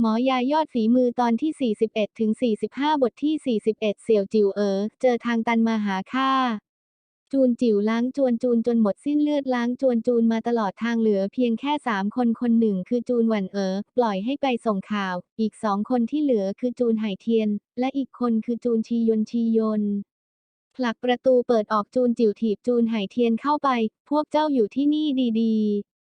หมอยายอดฝีมือตอนที่ 41 ถึง 45 บทที่ 41 เสี่ยวจิ๋วเอ๋อเจอทางตันมาหาข้าจูนจิ๋วล้างจวนจูนจนหมดสิ้นเลือดล้างจวนจูนมาตลอดทางเหลือเพียงแค่สามคนคนหนึ่งคือจูนหวันเอ๋อปล่อยให้ไปส่งข่าว อีกสองคนที่เหลือคือจูนไหเทียน และอีกคนคือจูนชียนชียนผลักประตูเปิดออกจูนจิ๋วถีบจูนไหเทียนเข้าไป พวกเจ้าอยู่ที่นี่ดีๆ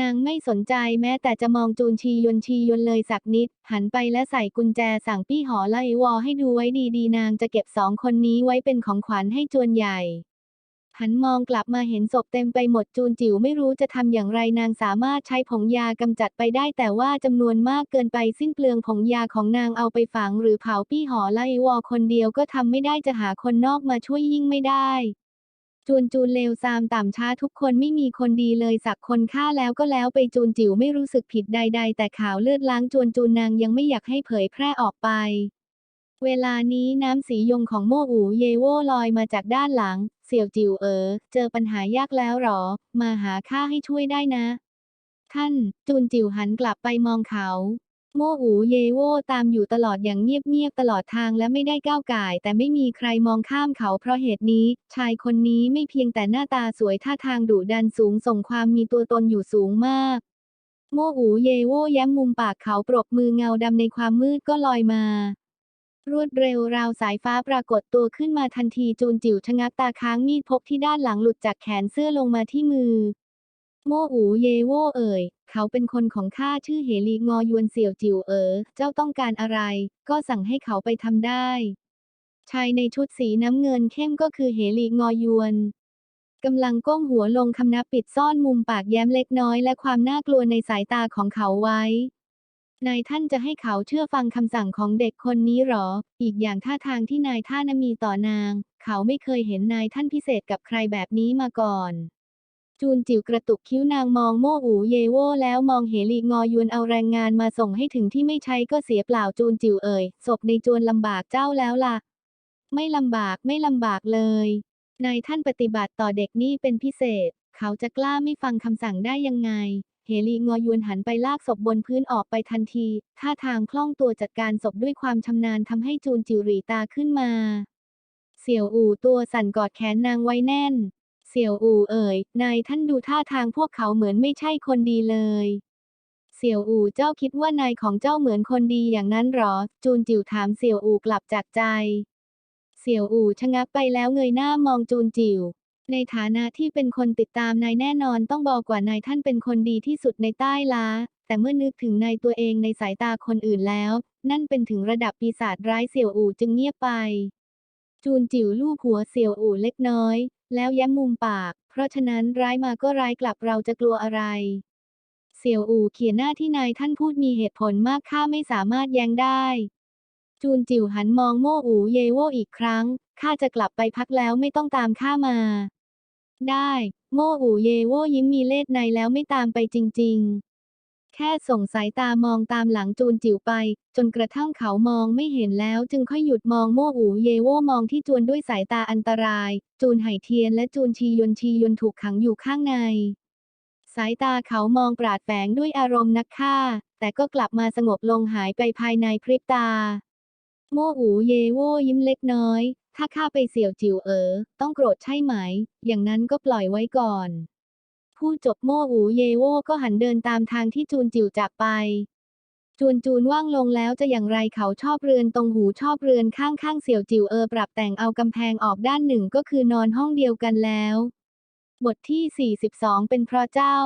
นางไม่สนใจแม้แต่จะมองจูนชียนชียนเลยสักนิด หันไปและใส่กุญแจสั่งปี้หอไลวอให้ดูไว้ดีๆ นางจะเก็บสองคนนี้ไว้เป็นของขวัญให้จวนใหญ่ หันมองกลับมาเห็นศพเต็มไปหมดจูนจิ๋วไม่รู้จะทำอย่างไรนางสามารถใช้ผงยากำจัดไปได้ แต่ว่าจำนวนมากเกินไปสิ้นเปลืองผงยาของนางเอาไปฝัง หรือเผาปี้หอไลวอคนเดียวก็ทำไม่ได้จะหาคนนอกมาช่วยยิ่งไม่ได้ จูนจูนเลวซามต่ำช้าทุกคนไม่มีคนดีเลยสักคนฆ่าแล้วก็แล้วไปจูนจิ๋วไม่รู้สึกผิดใด ๆ แต่ข่าวเลือดล้างจวนจูนนางยังไม่อยากให้เผยแพร่ออกไป เวลานี้น้ำสียงของโมอูเยโวลอยมาจากด้านหลัง เสี่ยวจิ๋วเอ๋อเจอปัญหายากแล้วหรอ มาหาข้าให้ช่วยได้นะ ท่าน จูนจิ๋วหันกลับไปมองเขา โมอูเยโวตามอยู่ตลอดอย่างเงียบๆตลอดทางและไม่ได้ก้าวก่าย แต่ไม่มีใครมองข้ามเขาเพราะเหตุนี้ ชายคนนี้ไม่เพียงแต่หน้าตาสวยท่าทางดุดันสูงส่งความมีตัวตนอยู่สูงมาก โมอูเยโวแย้มมุมปากเขาปรบมือเงาดำในความมืดก็ลอยมารวดเร็วราวสายฟ้าปรากฏตัวขึ้นมาทันทีจูนจิ๋วชะงักตาค้างมีดพกที่ด้านหลังหลุดจากแขนเสื้อลงมาที่มือ โมอูเยโวเอ่ย เขาเป็นคนของข้าชื่อเหลีงอยวนเสี่ยวจิ๋วเอ๋อ เจ้าต้องการอะไร ก็สั่งให้เขาไปทำได้ ชายในชุดสีน้ำเงินเข้มก็คือเหลีงอยวนกำลังก้มหัวลงคำนับปิดซ่อนมุมปากแย้มเล็กน้อยและความน่ากลัวในสายตาของเขาไว้ นายท่านจะให้เขาเชื่อฟังคำสั่งของเด็กคนนี้หรอ อีกอย่างท่าทางที่นายท่านมีต่อนาง เขาไม่เคยเห็นนายท่านพิเศษกับใครแบบนี้มาก่อน จูนจิ๋วกระตุกคิ้วนางมองโมอูเยโวแล้วมองเหลีงอยวนเอาแรงงานมาส่งให้ถึงที่ไม่ใช้ก็เสียเปล่าจูนจิ๋วเอ่ยศพในจวนลำบากเจ้าแล้วล่ะ ไม่ลำบากไม่ลำบากเลยนายท่านปฏิบัติต่อเด็กนี่เป็นพิเศษ เขาจะกล้าไม่ฟังคำสั่งได้ยังไง เฮลีงอยวนหันไปลากศพบนพื้นออกไปทันทีท่าทางคล่องตัวจัดการศพด้วยความชำนาญทำให้จูนจิ๋วรีตาขึ้นมา เสี่ยวอู่ตัวสั่นกอดแขนนางไว้แน่น สี่ยวอู่เอ่ย นายท่านดูท่าทางพวกเขาเหมือนไม่ใช่คนดีเลย เสี่ยวอู่เจ้าคิดว่านายของเจ้าเหมือนคนดีอย่างนั้นหรอ จูนจิ๋วถามเสี่ยวอู่กลับจากใจ เสี่ยวอู่ชะงักไปแล้วเงยหน้ามองจูนจิ๋ว ในฐานะที่เป็นคนติดตามนายแน่นอนต้องบอกว่านายท่านเป็นคนดีที่สุดในใต้ล้า แต่เมื่อนึกถึงนายตัวเองในสายตาคนอื่นแล้ว นั่นเป็นถึงระดับปีศาจร้ายเสี่ยวอู่จึงเงียบไปจูนจิ๋วลูบหัวเสี่ยวอู่เล็กน้อย แล้วแย้มมุมปาก เพราะฉะนั้นร้ายมาก็ร้ายกลับเราจะกลัวอะไร เสี่ยวอู่เขียนหน้าที่นายท่านพูดมีเหตุผลมากข้าไม่สามารถแย้งได้ จูนจิ๋วหันมองโมอูเยโวอีกครั้ง ข้าจะกลับไปพักแล้วไม่ต้องตามข้ามา ได้ โมอูเยโวยิ้มมีเล่ห์ในแล้วไม่ตามไปจริง ๆ แค่ส่งสายตามองตามหลังจูนจิ๋วไป จนกระทั่งเขามองไม่เห็นแล้วจึงค่อยหยุดมองโมอูเยโวมองที่จวนด้วยสายตาอันตราย จูนไหเทียนและจูนชียนชียนถูกขังอยู่ข้างใน สายตาเขามองปราดแฝงด้วยอารมณ์นักฆ่า แต่ก็กลับมาสงบลงหายไปภายในพริบตา โมอูเยโวยิ้มเล็กน้อย ถ้าข้าไปเสี่ยวจิ๋วเอ๋อต้องโกรธใช่ไหม อย่างนั้นก็ปล่อยไว้ก่อน พูดจบโมอูเยโวก็หันเดินตามทางที่จูนจิ๋วจากไป จูนจูนว่างลงแล้วจะอย่างไรเขาชอบเรือนตรงหูชอบเรือนข้างๆเสี่ยวจิ๋วเออปรับแต่งเอากำแพงออกด้านหนึ่งก็คือนอนห้องเดียวกันแล้ว บทที่ 42 เป็นเพราะเจ้า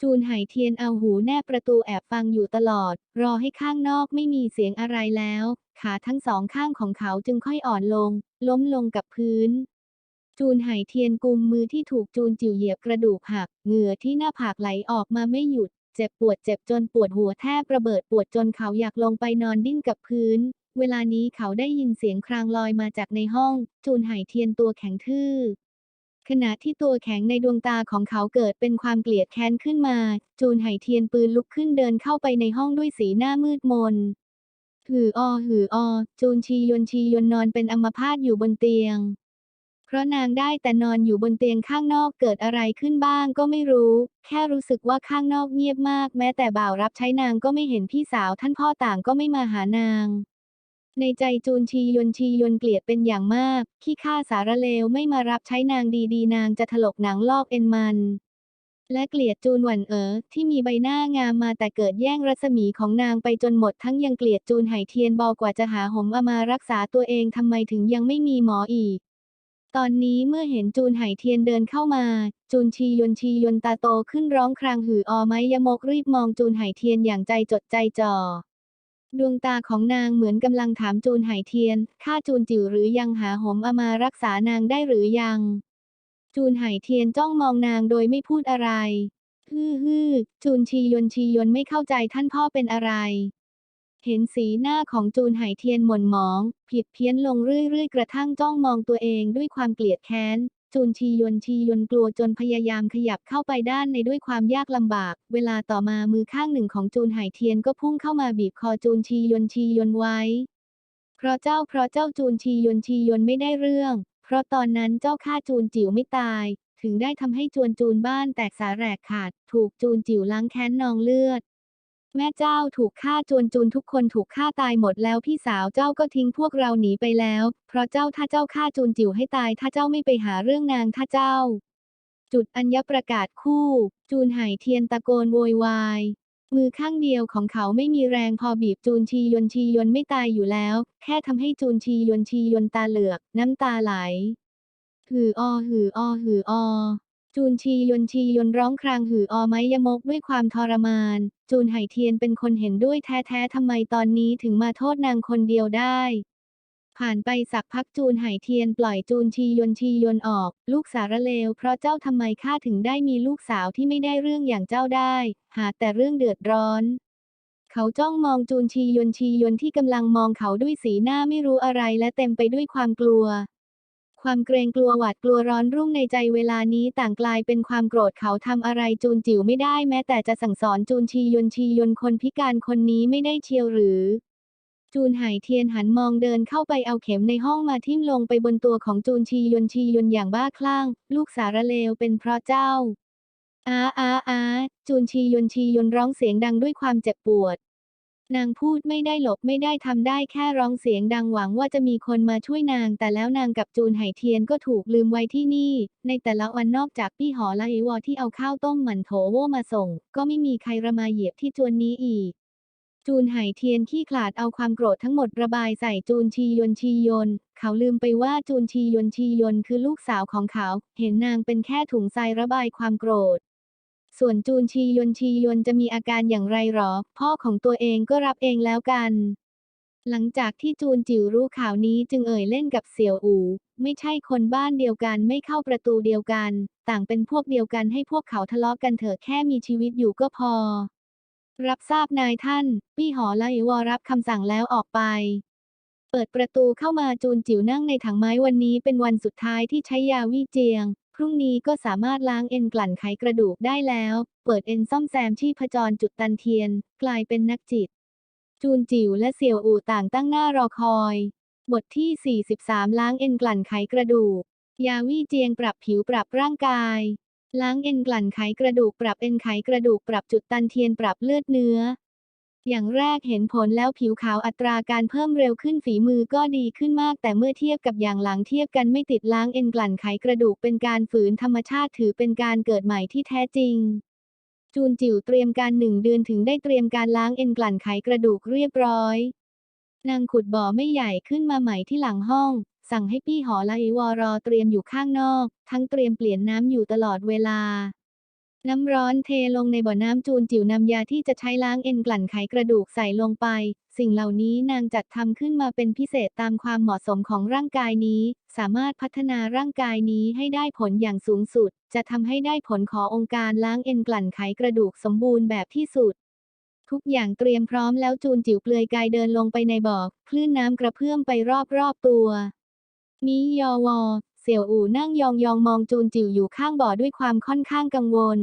จูนไหเทียนเอาหูแนบประตูแอบฟังอยู่ตลอด รอให้ข้างนอกไม่มีเสียงอะไรแล้ว ขาทั้งสองข้างของเขาจึงค่อยอ่อนลง ล้มลงกับพื้น จูนไหเทียนกุมมือที่ถูกจูนจิ๋วเหยียบกระดูกหัก เหงื่อที่หน้าผากไหลออกมาไม่หยุด เจ็บปวดเจ็บจนปวดหัวแทบระเบิดปวดจนเขาอยากลงไปนอนดิ้นกับพื้น เวลานี้เขาได้ยินเสียงครางลอยมาจากในห้อง จูนไหเทียนตัวแข็งทื่อขณะที่ตัวแข็งในดวงตาของเขาเกิดเป็นความเกลียดแค้นขึ้นมา จูนไหเทียนปืนลุกขึ้นเดินเข้าไปในห้องด้วยสีหน้ามืดมน หือออหือออ จูนชียนชียนนอนเป็นอัมพาตอยู่บนเตียง เพราะนางได้แต่นอนอยู่บนเตียงข้างนอกเกิดอะไรขึ้นบ้างก็ไม่รู้ แค่รู้สึกว่าข้างนอกเงียบมาก แม้แต่บ่าวรับใช้นางก็ไม่เห็นพี่สาวท่านพ่อต่างก็ไม่มาหานาง ในใจจูนชียนชียนเกลียดเป็นอย่างมากขี้ข้าสารเลวไม่มารับใช้นางดีๆ นางจะถลกหนังลอกเอ็นมันและเกลียดจูนหวันเอ๋อที่มีใบหน้างามมาแต่เกิดแย่งรัศมีของนางไปจนหมดทั้งยังเกลียดจูนไหเทียนบอกว่าจะหาหมอามารักษาตัวเองทำไมถึงยังไม่มีหมออีก ตอนนี้เมื่อเห็นจูนไหเทียนเดินเข้ามา จูนชียนชียนตาโตขึ้นร้องครางหืออไม้ยมกรีบมองจูนไหเทียนอย่างใจจดใจจ่อดวงตาของนางเหมือนกำลังถามจูนไหเทียนข้าจูนจิ๋วหรือยังหาหมอมารักษานางได้หรือยัง จูนไหเทียนจ้องมองนางโดยไม่พูดอะไร ฮือฮือจูนชียนชียนไม่เข้าใจท่านพ่อเป็นอะไร เห็นสีหน้าของจูนไหเทียนหม่นหมอง ผิดเพี้ยนลงเรื่อยๆ กระทั่งจ้องมองตัวเองด้วยความเกลียดแค้น จูนชียนชียนกลัวจนพยายามขยับเข้าไปด้านในด้วยความยากลำบาก เวลาต่อมามือข้างหนึ่งของจูนไหเทียนก็พุ่งเข้ามาบีบคอจูนชียนชียนไว้ เพราะเจ้าเพราะเจ้าจูนชียนชียนไม่ได้เรื่อง เพราะตอนนั้นเจ้าฆ่าจูนจิ๋วไม่ตาย ถึงได้ทำให้จวนจูนบ้านแตกสาแหรกขาด ถูกจูนจิ๋วล้างแค้นนองเลือด แม่เจ้าถูกฆ่าจวนจูนทุกคนถูกฆ่าตายหมดแล้วพี่สาวเจ้าก็ทิ้งพวกเราหนีไปแล้ว เพราะเจ้าถ้าเจ้าฆ่าจูนจิ๋วให้ตาย ถ้าเจ้าไม่ไปหาเรื่องนางถ้าเจ้า จุดอัญญประกาศคู่ จูนไหเทียนตะโกนโวยวายมือข้างเดียวของเขาไม่มีแรงพอบีบจูนชียนชียนไม่ตายอยู่แล้ว แค่ทำให้จูนชียนชียนตาเหลือก น้ำตาไหล หืออ หืออ หืออ จูนชียนชียนร้องครางหืออไม้ยมกด้วยความทรมาน จูนไหเทียนเป็นคนเห็นด้วยแท้ๆทำไมตอนนี้ถึงมาโทษนางคนเดียวได้ ผ่านไปสักพักจูนไหเทียนปล่อยจูนชียนชียนออก ลูกสารเลวเพราะเจ้าทำไมข้าถึงได้มีลูกสาวที่ไม่ได้เรื่องอย่างเจ้าได้ หาแต่เรื่องเดือดร้อนเขาจ้องมองจูนชียนชียนที่กำลังมองเขาด้วยสีหน้าไม่รู้อะไรและเต็มไปด้วยความกลัว ความเกรงกลัวหวาดกลัวร้อนรุ่มในใจเวลานี้ต่างกลายเป็นความโกรธเขาทำอะไรจูนจิ๋วไม่ได้แม้แต่จะสั่งสอนจูนชียนชียนคนพิการคนนี้ไม่ได้เชียวหรือ จูนไหเทียนหันมองเดินเข้าไปเอาเข็มในห้องมาทิ่มลงไปบนตัวของจูนชียนชียนอย่างบ้าคลั่ง ลูกสารเลวเป็นเพราะเจ้าอาอาอาจูนชียนชียนร้องเสียงดังด้วยความเจ็บปวด นางพูดไม่ได้หลบไม่ได้ทำได้แค่ร้องเสียงดังหวังว่าจะมีคนมาช่วยนาง แต่แล้วนางกับจูนไหเทียนก็ถูกลืมไว้ที่นี่ ในแต่ละวันนอกจากพี่หอและอีวอที่เอาข้าวต้มหมันโถโวมาส่ง ก็ไม่มีใครระมาเหยียบที่จวนนี้อีก จูนไหเทียนขี้ขลาดเอาความโกรธทั้งหมดระบายใส่จูนชียนชียน เขาลืมไปว่าจูนชียนชียนคือลูกสาวของเขา เห็นนางเป็นแค่ถุงทรายระบายความโกรธ ส่วนจูนชียนชียนจะมีอาการอย่างไรหรอ พ่อของตัวเองก็รับเองแล้วกัน หลังจากที่จูนจิ๋วรู้ข่าวนี้จึงเอ่ยเล่นกับเสี่ยวอู ไม่ใช่คนบ้านเดียวกันไม่เข้าประตูเดียวกัน ต่างเป็นพวกเดียวกันให้พวกเขาทะเลาะกันเถอะแค่มีชีวิตอยู่ก็พอ รับทราบนายท่านปี้หอแลวอรับคำสั่งแล้วออกไปเปิดประตูเข้ามาจูนจิ๋วนั่งในถังไม้วันนี้เป็นวันสุดท้ายที่ใช้ยาวิเจียง พรุ่งนี้ก็สามารถล้างเอ็นกลั่นไขกระดูกได้แล้ว เปิดเอ็นซ่อมแซมชีพจรจุดตันเทียน กลายเป็นนักจิต จูนจิ๋วและเสี่ยวอู่ต่างตั้งหน้ารอคอย บทที่ 43 ล้างเอ็นกลั่นไขกระดูก ยาวี่เจียงปรับผิวปรับร่างกาย ล้างเอ็นกลั่นไขกระดูกปรับเอ็นไขกระดูกปรับจุดตันเทียนปรับเลือดเนื้อ อย่างแรกเห็นผลแล้วผิวขาวอัตราการเพิ่มเร็วขึ้นฝีมือก็ดีขึ้นมาก แต่เมื่อเทียบกับอย่างหลังเทียบกันไม่ติดล้างเอ็นกลั่นไขกระดูกเป็นการฝืนธรรมชาติถือเป็นการเกิดใหม่ที่แท้จริง จูนจิ๋วเตรียมการหนึ่งเดือนถึงได้เตรียมการล้างเอ็นกลั่นไขกระดูกเรียบร้อย นางขุดบ่อไม่ใหญ่ขึ้นมาใหม่ที่หลังห้อง สั่งให้พี่หอและอีวอรอเตรียมอยู่ข้างนอก ทั้งเตรียมเปลี่ยนน้ำอยู่ตลอดเวลา น้ำร้อนเทลงในบ่อน้ำจูนจิ๋วนำยาที่จะใช้ล้างเอ็นกลั่นไขกระดูกใส่ลงไป สิ่งเหล่านี้นางจัดทำขึ้นมาเป็นพิเศษตามความเหมาะสมของร่างกายนี้ สามารถพัฒนาร่างกายนี้ให้ได้ผลอย่างสูงสุด จะทำให้ได้ผลขอองค์การล้างเอ็นกลั่นไขกระดูกสมบูรณ์แบบที่สุดทุกอย่างเตรียมพร้อมแล้วจูนจิ๋วเปลือยกายเดินลงไปในบ่อคลื่นน้ำกระเพื่อมไปรอบๆตัวมียอวอ เสี่ยวอู่นั่งยองๆมองจูนจิ๋วอยู่ข้างบ่อด้วยความค่อนข้างกังวล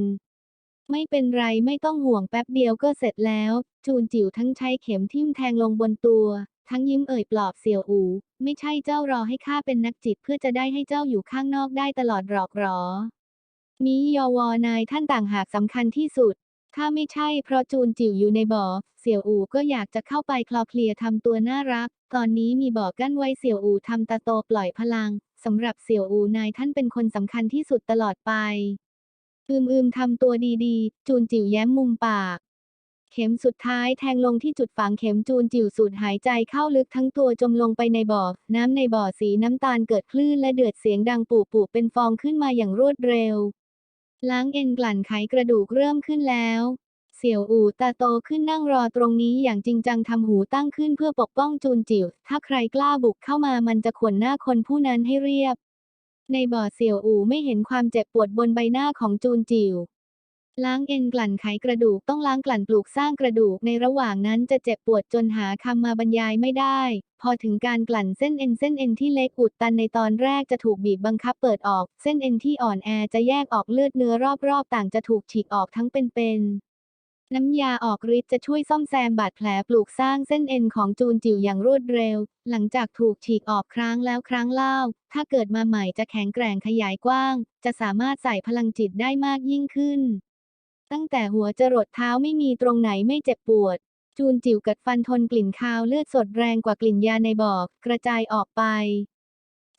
ไม่เป็นไรไม่ต้องห่วงแป๊บเดียวก็เสร็จแล้ว จูนจิ๋วทั้งใช้เข็มทิ่มแทงลงบนตัว ทั้งยิ้มเอ่ยปลอบเสี่ยวอูไม่ใช่เจ้ารอให้ข้าเป็นนักจิตเพื่อจะได้ให้เจ้าอยู่ข้างนอกได้ตลอดหรอกหรอ มียอวอนายท่านต่างหากสำคัญที่สุดถ้าไม่ใช่เพราะจูนจิ๋วอยู่ในบ่อ เสี่ยวอูก็อยากจะเข้าไปคลอเคลียทำตัวน่ารัก ตอนนี้มีบ่อกั้นไว้เสี่ยวอูทำตาโตปล่อยพลัง สำหรับเสี่ยวอูนายท่านเป็นคนสำคัญที่สุดตลอดไป อืมอืมทำตัวดีๆ จูนจิ๋วแย้มมุมปาก เข็มสุดท้ายแทงลงที่จุดฝังเข็มจูนจิ๋วสูดหายใจเข้าลึกทั้งตัวจมลงไปในบ่อ น้ำในบ่อสีน้ำตาลเกิดคลื่นและเดือดเสียงดังปูปูเป็นฟองขึ้นมาอย่างรวดเร็ว ล้างเอ็นกลั่นไขกระดูกเริ่มขึ้นแล้ว เสี่ยวอู่ตาโตขึ้นนั่งรอตรงนี้อย่างจริงจังทำหูตั้งขึ้นเพื่อปกป้องจูนจิ๋ว ถ้าใครกล้าบุกเข้ามามันจะขวนหน้าคนผู้นั้นให้เรียบ ในบ่อเสี่ยวอู่ไม่เห็นความเจ็บปวดบนใบหน้าของจูนจิ๋ว ล้างเอ็นกลั่นไขกระดูกต้องล้างกลั่นปลูกสร้างกระดูกในระหว่างนั้นจะเจ็บปวดจนหาคำมาบรรยายไม่ได้ พอถึงการกลั่นเส้นเอ็นเส้นเอ็นที่เล็กอุดตันในตอนแรกจะถูกบีบบังคับเปิดออก เส้นเอ็นที่อ่อนแอจะแยกออกเลือดเนื้อรอบๆ ต่างจะถูกฉีกออกทั้งเป็นๆ น้ำยาออกฤทธิ์จะช่วยซ่อมแซมบาดแผลปลูกสร้างเส้นเอ็นของจูนจิ๋วอย่างรวดเร็ว หลังจากถูกฉีกออกครั้งแล้วครั้งเล่า ถ้าเกิดมาใหม่จะแข็งแกร่งขยายกว้าง จะสามารถใส่พลังจิตได้มากยิ่งขึ้น ตั้งแต่หัวจรดเท้าไม่มีตรงไหนไม่เจ็บปวด จูนจิ๋วกัดฟันทนกลิ่นคาวเลือดสดแรงกว่ากลิ่นยาในบอก กระจายออกไป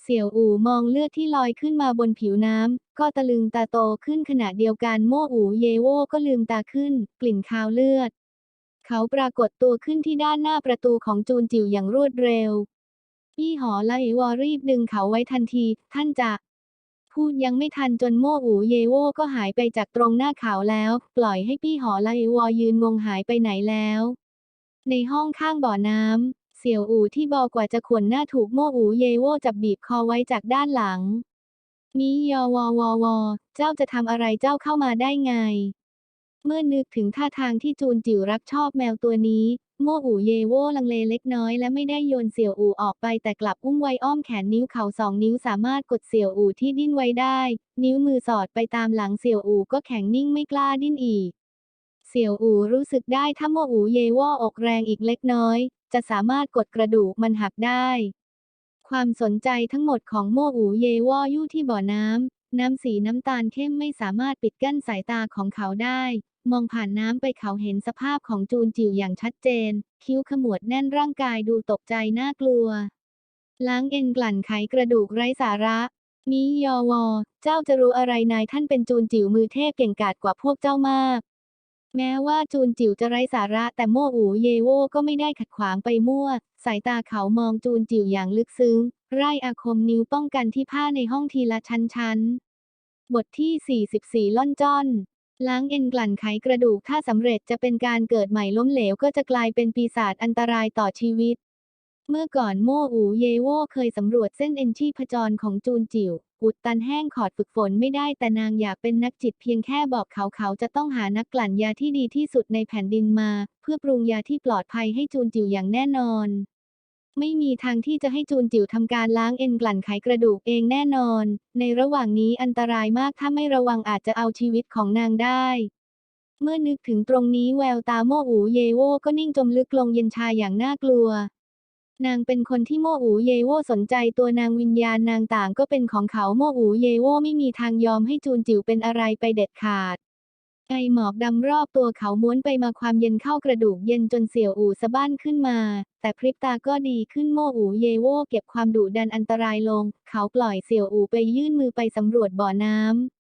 เสี่ยวอู่มองเลือดที่ลอยขึ้นมาบนผิวน้ำ ก็ตะลึงตาโตขึ้นขณะเดียวกันโม่อู่เยโวก็ลืมตาขึ้น กลิ่นคาวเลือด เขาปรากฏตัวขึ้นที่ด้านหน้าประตูของจูนจิ๋วอย่างรวดเร็วพี่หอไลวอรีบดึงเขาไว้ทันที ท่านจะพูดยังไม่ทันจนโม่อูเยโวก็หายไปจากตรงหน้าเขาแล้ว ปล่อยให้พี่หอไลวอยืนงงหายไปไหนแล้ว ในห้องข้างบ่อน้ำ สี่ยวอู่ที่บอกว่าจะขวนหน้าถูกโม่อูเยโวจับบีบคอไว้จากด้านหลัง มียอวอวอวอเจ้าจะทำอะไรเจ้าเข้ามาได้ไง เมื่อนึกถึงท่าทางที่จูนจิ๋วรักชอบแมวตัวนี้ โม่อูเยโวลังเลเล็กน้อยและไม่ได้โยนเสี่ยวอูออกไปแต่กลับอุ้มไว้อ้อมแขนนิ้วเขาสองนิ้วสามารถกดเสี่ยวอูที่ดิ้นไว้ได้ นิ้วมือสอดไปตามหลังเสี่ยวอูก็แข็งนิ่งไม่กล้าดิ้นอีกเสี่ยวอูรู้สึกได้ถ้าโมอูเยโวอกแรงอีกเล็กน้อย จะสามารถกดกระดูกมันหักได้ ความสนใจทั้งหมดของโมอูเยวอยู่ที่บ่อน้ำ น้ำสีน้ำตาลเข้มไม่สามารถปิดกั้นสายตาของเขาได้ มองผ่านน้ำไปเขาเห็นสภาพของจูนจิ๋วอย่างชัดเจน คิ้วขมวดแน่นร่างกายดูตกใจน่ากลัว ล้างเอ็นกลั่นไขกระดูกไร้สาระมียอวอ เจ้าจะรู้อะไรนายท่านเป็นจูนจิ๋วมือเทพเก่งกาจกว่าพวกเจ้ามาก แม้ว่าจูนจิ๋วจะไร้สาระแต่โม่อูเยโวก็ไม่ได้ขัดขวางไปมั่ว สายตาเขามองจูนจิ๋วอย่างลึกซึ้ง ไร่อาคมนิ้วป้องกันที่ผ้าในห้องทีละชั้นๆ บทที่ 44 ล่อนจ้อน ล้างเอ็นกลั่นไขกระดูกถ้าสำเร็จจะเป็นการเกิดใหม่ล้มเหลวก็จะกลายเป็นปีศาจอันตรายต่อชีวิต เมื่อก่อนโม่อูเยโวเคยสำรวจเส้นเอ็นชีพจรของจูนจิ๋ว อุดตันแห้งขอดฝึกฝนไม่ได้แต่นางอยากเป็นนักจิตเพียงแค่บอกเขาเขาจะต้องหานักกลั่นยาที่ดีที่สุดในแผ่นดินมา เพื่อปรุงยาที่ปลอดภัยให้จูนจิ๋วอย่างแน่นอน ไม่มีทางที่จะให้จูนจิ๋วทำการล้างเอ็นกลั่นไขกระดูกเองแน่นอน ในระหว่างนี้อันตรายมากถ้าไม่ระวังอาจจะเอาชีวิตของนางได้เมื่อนึกถึงตรงนี้แววตาโมอูเยโวก็นิ่งจมลึกลงเย็นชาอย่างน่ากลัว นางเป็นคนที่โมอูเยโวสนใจตัวนางวิญญาณนางต่างก็เป็นของเขาโมอูเยโวไม่มีทางยอมให้จูนจิ๋วเป็นอะไรไปเด็ดขาด ไอหมอกดำรอบตัวเขาม้วนไปมาความเย็นเข้ากระดูกเย็นจนเสี่ยวอู่สะบ้านขึ้นมา แต่พริบตาก็ดีขึ้นโมอูเยโวเก็บความดุดันอันตรายลง เขาปล่อยเสี่ยวอู่ไปยื่นมือไปสำรวจบ่อน้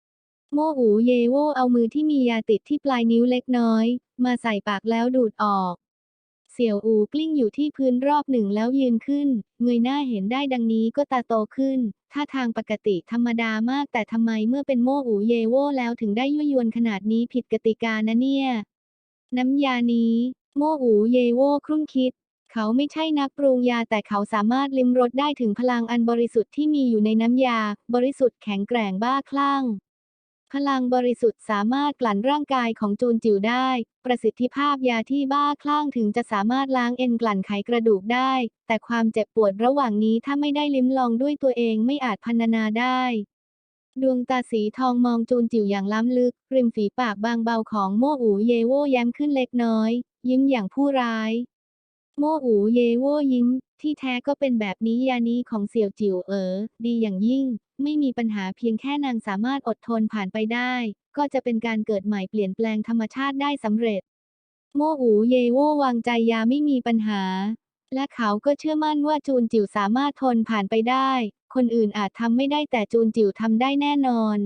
ำโมอูเยโวเอามือที่มียาติดที่ปลายนิ้วเล็กน้อย มาใส่ปากแล้วดูดออก เสี่ยวอูกลิ้งอยู่ที่พื้นรอบหนึ่งแล้วยืนขึ้น เงยหน้าเห็นได้ดังนี้ก็ตาโตขึ้น ท่าทางปกติธรรมดามากแต่ทำไมเมื่อเป็นโมอูเยโวแล้วถึงได้ยั่วยวนขนาดนี้ผิดกติกานะเนี่ย น้ำยานี้ โมอูเยโวครุ่นคิด เขาไม่ใช่นักปรุงยาแต่เขาสามารถลิ้มรสได้ถึงพลังอันบริสุทธิ์ที่มีอยู่ในน้ำยา บริสุทธิ์แข็งแกร่งบ้าคลั่ง พลังบริสุทธิ์สามารถกลั่นร่างกายของจูนจิ๋วได้ ประสิทธิภาพยาที่บ้าคลั่งถึงจะสามารถล้างเอ็นกลั่นไขกระดูกได้ แต่ความเจ็บปวดระหว่างนี้ถ้าไม่ได้ลิ้มลองด้วยตัวเองไม่อาจพรรณนาได้ ดวงตาสีทองมองจูนจิ๋วอย่างล้ำลึก ริมฝีปากบางเบาของโมอูเยโวแย้มขึ้นเล็กน้อย ยิ้มอย่างผู้ร้าย โมอูเยโว่ยิ้ม ที่แท้ก็เป็นแบบนี้ยานี้ของเสี่ยวจิ๋วเอ๋อดีอย่างยิ่ง ไม่มีปัญหาเพียงแค่นางสามารถอดทนผ่านไปได้ ก็จะเป็นการเกิดใหม่เปลี่ยนแปลงธรรมชาติได้สำเร็จ โมอูเยโว่วางใจยาไม่มีปัญหา และเขาก็เชื่อมั่นว่าจูนจิ๋วสามารถทนผ่านไปได้ คนอื่นอาจทำไม่ได้แต่จูนจิ๋วทำได้แน่นอน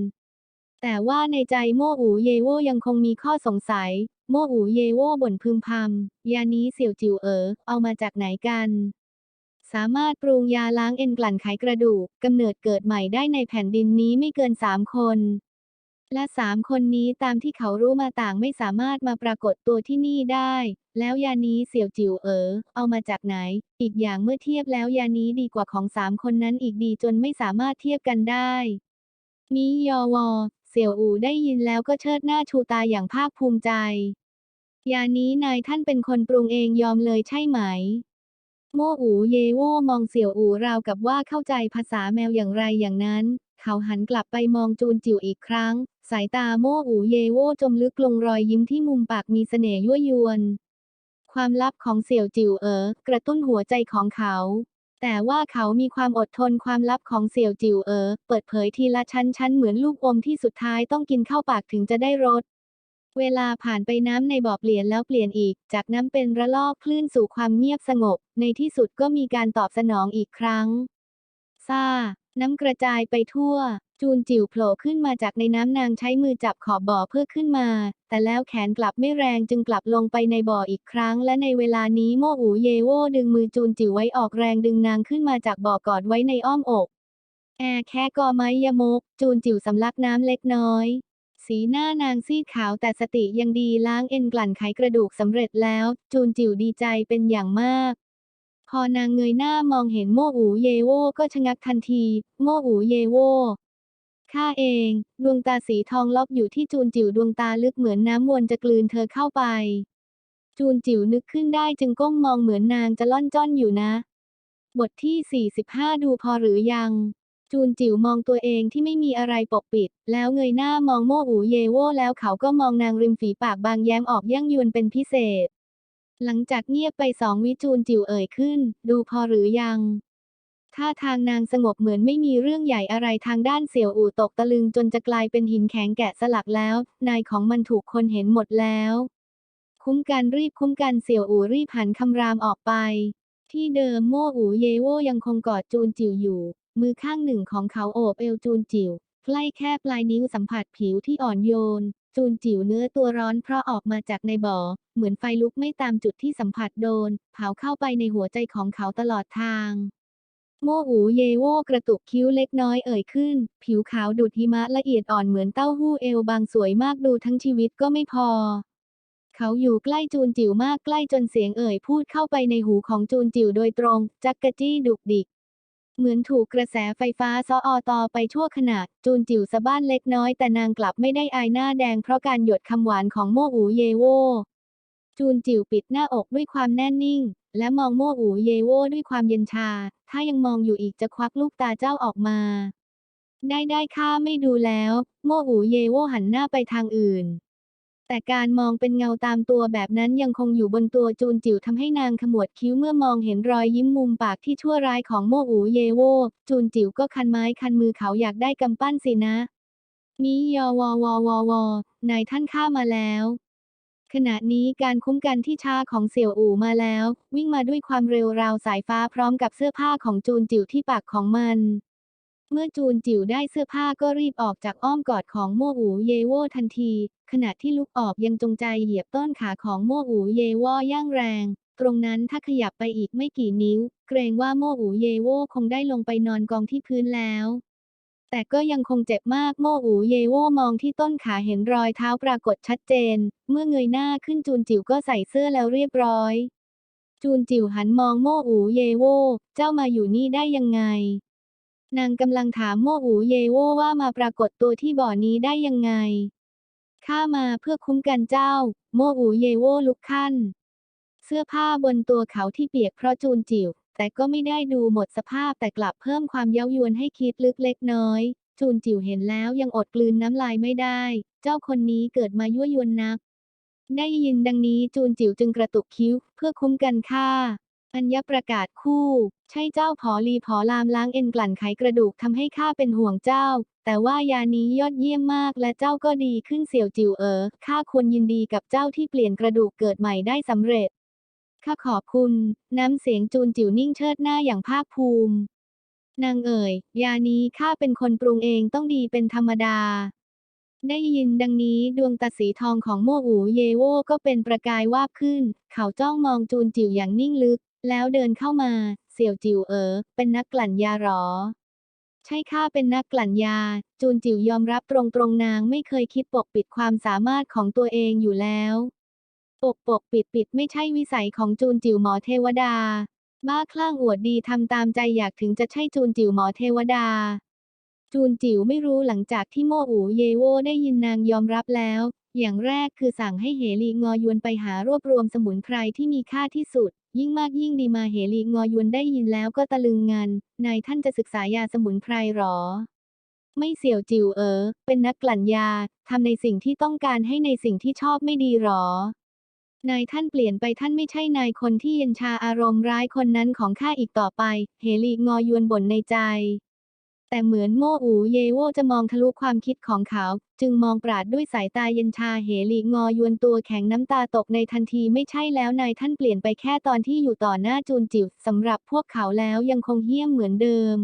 แต่ว่าในใจโมอูเยโว่ยังคงมีข้อสงสัย โมอูเยโว่บ่นพึมพำยานี้เสี่ยวจิ๋วเอ๋อเอามาจากไหนกัน สามารถปรุงยาล้างเอ็นกลั่นไขกระดูกกำเนิดเกิดใหม่ได้ในแผ่นดินนี้ไม่เกินสามคน และสามคนนี้ตามที่เขารู้มาต่างไม่สามารถมาปรากฏตัวที่นี่ได้ แล้วยานี้เสี่ยวจิ๋วเอ๋อเอามาจากไหน อีกอย่างเมื่อเทียบแล้วยานี้ดีกว่าของสามคนนั้นอีกดีจนไม่สามารถเทียบกันได้มิยอวอเสี่ยวอูได้ยินแล้วก็เชิดหน้าชูตาอย่างภาคภูมิใจ ยานี้นายท่านเป็นคนปรุงเองยอมเลยใช่ไหม โม่อูเยโว่มองเสี่ยวอูราวกับว่าเข้าใจภาษาแมวอย่างไรอย่างนั้น เขาหันกลับไปมองจูนจิ๋วอีกครั้ง สายตาโม่อูเยโว่จมลึกลงรอยยิ้มที่มุมปากมีเสน่ห์ยั่วยวน ความลับของเสี่ยวจิ๋วเอ๋อกระตุ้นหัวใจของเขา แต่ว่าเขามีความอดทนความลับของเสี่ยวจิ๋วเอ๋อเปิดเผยทีละชั้นๆเหมือนลูกอมที่สุดท้ายต้องกินเข้าปากถึงจะได้รส เวลาผ่านไปน้ำในบ่อเปลี่ยนแล้วเปลี่ยนอีก จากน้ำเป็นระลอกคลื่นสู่ความเงียบสงบ ในที่สุดก็มีการตอบสนองอีกครั้ง ซ่า น้ำกระจายไปทั่ว จูนจิ๋วโผล่ขึ้นมาจากในน้ำนางใช้มือจับขอบบ่อเพื่อขึ้นมา แต่แล้วแขนกลับไม่แรงจึงกลับลงไปในบ่ออีกครั้ง และในเวลานี้โมอูเยโวดึงมือจูนจิ๋วไว้ออกแรงดึงนางขึ้นมาจากบ่อกอดไว้ในอ้อมอก แอแค่กอไม้ยมก จูนจิ๋วสำลักน้ำเล็กน้อย สีหน้านางซีดขาวแต่สติยังดีล้างเอ็นกลั่นไขกระดูกสำเร็จแล้ว จูนจิ๋วดีใจเป็นอย่างมาก พอนางเงยหน้ามองเห็นโมอูเยโวก็ชะงักทันที โมอูเยโวข้าเอง ดวงตาสีทองล็อกอยู่ที่จูนจิ๋วดวงตาลึกเหมือนน้ำวนจะกลืนเธอเข้าไป จูนจิ๋วนึกขึ้นได้จึงก้มมองเหมือนนางจะล่อนจ้อนอยู่นะ บทที่ 45 ดูพอหรือยัง จูนจิ๋วมองตัวเองที่ไม่มีอะไรปกปิด แล้วเงยหน้ามองโมอูเยโวแล้วเขาก็มองนางริมฝีปากบางแย้มออกยั่งยวนเป็นพิเศษ หลังจากเงียบไปสองวิจูนจิ๋วเอ่ยขึ้น ดูพอหรือยังท่าทางนางสงบเหมือนไม่มีเรื่องใหญ่อะไรทางด้านเสี่ยวอู่ตกตะลึงจนจะกลายเป็นหินแข็งแกะสลักแล้ว นายของมันถูกคนเห็นหมดแล้ว คุ้มกันรีบคุ้มกันเสี่ยวอู่รีบหันคำรามออกไป ที่เดิมโม่อู่เยโวยังคงกอดจูนจิ๋วอยู่ มือข้างหนึ่งของเขาโอบเอวจูนจิ๋วใกล้แค่ปลายนิ้วสัมผัสผิวที่อ่อนโยน จูนจิ๋วเนื้อตัวร้อนเพราะออกมาจากในบ่อ เหมือนไฟลุกไม่ตามจุดที่สัมผัสโดน เผาเข้าไปในหัวใจของเขาตลอดทาง โมอูเยโวกระตุกคิ้วเล็กน้อยเอ่ยขึ้น ผิวขาวดูดหิมะละเอียดอ่อนเหมือนเต้าหู้เอวบางสวยมากดูทั้งชีวิตก็ไม่พอเขาอยู่ใกล้จูนจิ๋วมากใกล้จนเสียงเอ่ยพูดเข้าไปในหูของจูนจิ๋วโดยตรง จักกะจี้ดุกดิก เหมือนถูกกระแสไฟฟ้าซ้ออตอไปทั่วขนาดจูนจิ๋วสะบ้านเล็กน้อยแต่นางกลับไม่ได้อายหน้าแดงเพราะการหยดคำหวานของโมอูเยโว จูนจิ๋วปิดหน้าอกด้วยความแน่นนิ่ง และมองโมอูเยโวด้วยความเย็นชา ถ้ายังมองอยู่อีกจะควักลูกตาเจ้าออกมา ได้ได้ข้าไม่ดูแล้ว โมอูเยโวหันหน้าไปทางอื่น แต่การมองเป็นเงาตามตัวแบบนั้นยังคงอยู่บนตัวจูนจิ๋วทำให้นางขมวดคิ้วเมื่อมองเห็นรอยยิ้มมุมปากที่ชั่วร้ายของโมอูเยโว จูนจิ๋วก็คันไม้คันมือเขาอยากได้กำปั้นสินะมิยอวอวอวอวอนายท่านข้ามาแล้วขณะนี้การคุ้มกันที่ช้าของเสี่ยวอู่มาแล้ว วิ่งมาด้วยความเร็วราวสายฟ้าพร้อมกับเสื้อผ้าของจูนจิ๋วที่ปากของมัน เมื่อจูนจิ๋วได้เสื้อผ้าก็รีบออกจากอ้อมกอดของโมอูเยโวทันที ขณะที่ลุกออกยังจงใจเหยียบต้นขาของโมอูเยโวย่างแรง ตรงนั้นถ้าขยับไปอีกไม่กี่นิ้ว เกรงว่าโมอูเยโวคงได้ลงไปนอนกองที่พื้นแล้ว แต่ก็ยังคงเจ็บมากโมอูเยโวมองที่ต้นขาเห็นรอยเท้าปรากฏชัดเจน เมื่อเงยหน้าขึ้นจูนจิ๋วก็ใส่เสื้อแล้วเรียบร้อย จูนจิ๋วหันมองโมอูเยโวเจ้ามาอยู่นี่ได้ยังไง นางกำลังถามโมอูเยโวว่ามาปรากฏตัวที่บ่อนี้ได้ยังไง ข้ามาเพื่อคุ้มกันเจ้า โมอูเยโวลุกขั้น เสื้อผ้าบนตัวเขาที่เปียกเพราะจูนจิ๋วแต่ก็ไม่ได้ดูหมดสภาพแต่กลับเพิ่มความเย้ายวนให้คิดลึกเล็กน้อย จูนจิ๋วเห็นแล้วยังอดกลืนน้ำลายไม่ได้ เจ้าคนนี้เกิดมายั่วยวนนัก ได้ยินดังนี้จูนจิ๋วจึงกระตุกคิ้ว เพื่อคุ้มกันค่า อัญญประกาศคู่ ใช่เจ้าผอลีผอลามล้างเอ็นกลั่นไขกระดูกทำให้ข้าเป็นห่วงเจ้า แต่ว่ายานี้ยอดเยี่ยมมากและเจ้าก็ดีขึ้นเสี่ยวจิ๋วเอ๋อข้าควรยินดีกับเจ้าที่เปลี่ยนกระดูกเกิดใหม่ได้สำเร็จ ข้าขอบคุณ น้ำเสียงจูนจิ๋วนิ่งเชิดหน้าอย่างภาคภูมิ นางเอ๋ยยานี้ข้าเป็นคนปรุงเองต้องดีเป็นธรรมดาได้ยินดังนี้ดวงตาสีทองของโมอูเยโวก็เป็นประกายวาบขึ้น เขาจ้องมองจูนจิ๋วอย่างนิ่งลึก แล้วเดินเข้ามา เสี่ยวจิ๋วเอ๋อเป็นนักกลั่นยาหรอ ใช่ข้าเป็นนักกลั่นยา จูนจิ๋วยอมรับตรงๆนางไม่เคยคิดปกปิดความสามารถของตัวเองอยู่แล้วปกปกปิดปิดไม่ใช่วิสัยของจูนจิ๋วหมอเทวดา บ้าคลั่งอวดดีทำตามใจอยากถึงจะใช่จูนจิ๋วหมอเทวดา จูนจิ๋วไม่รู้หลังจากที่โมอูเยโวได้ยินนางยอมรับแล้ว อย่างแรกคือสั่งให้เหลีงอยวนไปหารวบรวมสมุนไพรที่มีค่าที่สุด ยิ่งมากยิ่งดีมาเหลีงอยวนได้ยินแล้วก็ตะลึงงันนายท่านจะศึกษายาสมุนไพรหรอ ไม่เสี่ยวจิ๋วเออ เป็นนักกลั่นยาทำในสิ่งที่ต้องการให้ในสิ่งที่ชอบไม่ดีหรอนายท่านเปลี่ยนไปท่านไม่ใช่นายคนที่เย็นชาอารมณ์ร้ายคนนั้นของข้าอีกต่อไปเฮลีงอยวนบ่นในใจ แต่เหมือนโมอูเยโวจะมองทะลุความคิดของเขา จึงมองปราดด้วยสายตาเย็นชาเหลีงอยวนตัวแข็งน้ำตาตกในทันทีไม่ใช่แล้วนายท่านเปลี่ยนไปแค่ตอนที่อยู่ต่อหน้าจูนจิ๋วสำหรับพวกเขาแล้วยังคงเหี้ยมเหมือนเดิม